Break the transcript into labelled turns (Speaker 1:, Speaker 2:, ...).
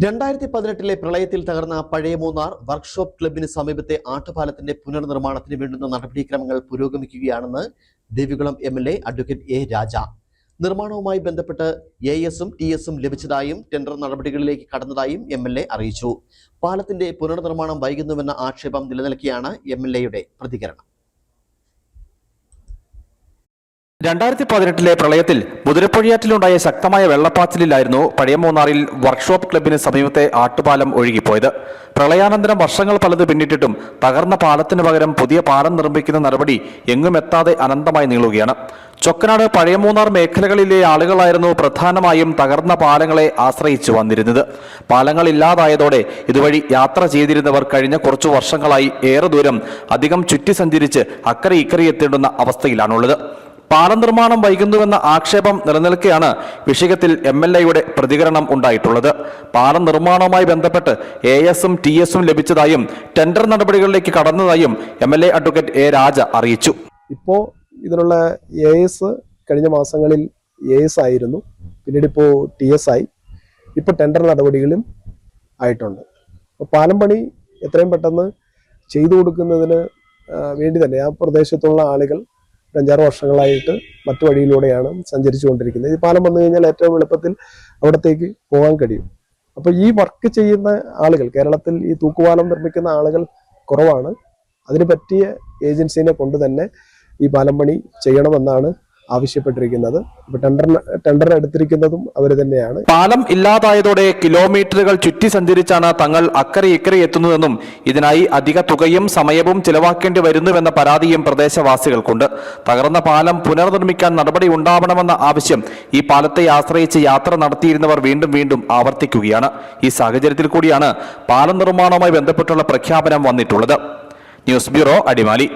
Speaker 1: രണ്ടായിരത്തി പതിനെട്ടിലെ പ്രളയത്തിൽ തകർന്ന പഴയ മൂന്നാർ വർക്ക്ഷോപ്പ് ക്ലബിന് സമീപത്തെ ആട്ടുപാലത്തിന്റെ പുനർനിർമ്മാണത്തിന് വേണ്ടുന്ന നടപടിക്രമങ്ങൾ പുരോഗമിക്കുകയാണെന്ന് Devikulam M L A advocate A Raja. നിർമ്മാണവുമായി ബന്ധപ്പെട്ട് എ എസും ടി എസും ലഭിച്ചതായും ടെൻഡർ നടപടികളിലേക്ക് കടന്നതായും എം എൽ എ അറിയിച്ചു. പാലത്തിന്റെ പുനർനിർമ്മാണം വൈകുന്നുവെന്ന ആക്ഷേപം നിലനിൽക്കിയാണ് എം എൽ എയുടെ പ്രതികരണം.
Speaker 2: രണ്ടായിരത്തി പതിനെട്ടിലെ പ്രളയത്തിൽ മുതിരപ്പൊഴിയാറ്റിലുണ്ടായ ശക്തമായ വെള്ളപ്പാച്ചിലിലായിരുന്നു പഴയ മൂന്നാറിൽ വർക്ക്ഷോപ്പ് ക്ലബിന് സമീപത്തെ ആട്ടുപാലം ഒഴുകിപ്പോയത്. പ്രളയാനന്തരം വർഷങ്ങൾ പലത് പിന്നിട്ടിട്ടും തകർന്ന പാലത്തിന് പകരം പുതിയ പാലം നിർമ്മിക്കുന്ന നടപടി എങ്ങും എത്താതെ അനന്തമായി നീളുകയാണ്. ചൊക്കനാട് പഴയ മൂന്നാർ മേഖലകളിലെ ആളുകളായിരുന്നു പ്രധാനമായും തകർന്ന പാലങ്ങളെ ആശ്രയിച്ചു വന്നിരുന്നത്. പാലങ്ങൾ ഇല്ലാതായതോടെ ഇതുവഴി യാത്ര ചെയ്തിരുന്നവർ കഴിഞ്ഞ കുറച്ചു വർഷങ്ങളായി ഏറെ ദൂരം അധികം ചുറ്റി സഞ്ചരിച്ച് അക്കരെ ഇക്കരെ എത്തേണ്ടുന്ന അവസ്ഥയിലാണുള്ളത്. പാലം നിർമ്മാണം വൈകുന്നുവെന്ന ആക്ഷേപം നിലനിൽക്കെയാണ് വിഷയത്തിൽ എം എൽ എയുടെ പ്രതികരണം ഉണ്ടായിട്ടുള്ളത്. പാലം നിർമ്മാണവുമായി ബന്ധപ്പെട്ട് എ എസും ടി എസും ലഭിച്ചതായും ടെൻഡർ നടപടികളിലേക്ക് കടന്നതായും M L A advocate A Raja അറിയിച്ചു.
Speaker 3: ഇപ്പോൾ ഇതിനുള്ള എ എസ് കഴിഞ്ഞ മാസങ്ങളിൽ എ എസ് ആയിരുന്നു. പിന്നീട് ഇപ്പോൾ ടി എസ് ആയി. ഇപ്പോൾ ടെൻഡർ നടപടികളും ആയിട്ടുണ്ട്. അപ്പോൾ പാലം പണി എത്രയും പെട്ടെന്ന് ചെയ്തു കൊടുക്കുന്നതിന് വേണ്ടി തന്നെ ആ പ്രദേശത്തുള്ള ആളുകൾ അഞ്ചാറ് വർഷങ്ങളായിട്ട് മറ്റു വഴിയിലൂടെയാണ് സഞ്ചരിച്ചു കൊണ്ടിരിക്കുന്നത് ഈ പാലം വന്നു കഴിഞ്ഞാൽ ഏറ്റവും എളുപ്പത്തിൽ അവിടത്തേക്ക് പോകാൻ കഴിയും. അപ്പോൾ ഈ വർക്ക് ചെയ്യുന്ന ആളുകൾ കേരളത്തിൽ ഈ തൂക്കുപാലം നിർമ്മിക്കുന്ന ആളുകൾ കുറവാണ്. അതിന് പറ്റിയ ഏജൻസിനെ കൊണ്ട് തന്നെ ഈ പാലം പണി ചെയ്യണമെന്നാണ് ആവശ്യപ്പെട്ടിരിക്കുന്നത്. ടെൻഡർ എടുത്തിരിക്കുന്നതും അവർ തന്നെയാണ്.
Speaker 2: പാലം ഇല്ലാതായതോടെ കിലോമീറ്ററുകൾ ചുറ്റി സഞ്ചരിച്ചാണ് തങ്ങൾ അക്കരെ ഇക്കരെ എത്തുന്നതെന്നും ഇതിനായി അധിക തുകയും സമയവും ചിലവാക്കേണ്ടി വരുന്നുവെന്ന പരാതിയും പ്രദേശവാസികൾക്കുണ്ട്. തകർന്ന പാലം പുനർനിർമ്മിക്കാൻ നടപടി ഉണ്ടാവണമെന്ന ആവശ്യം ഈ പാലത്തെ ആശ്രയിച്ച് യാത്ര നടത്തിയിരുന്നവർ വീണ്ടും വീണ്ടും ആവർത്തിക്കുകയാണ്. ഈ സാഹചര്യത്തിൽ കൂടിയാണ് പാലം നിർമ്മാണവുമായി ബന്ധപ്പെട്ടുള്ള പ്രഖ്യാപനം വന്നിട്ടുള്ളത്. News bureau Adimali.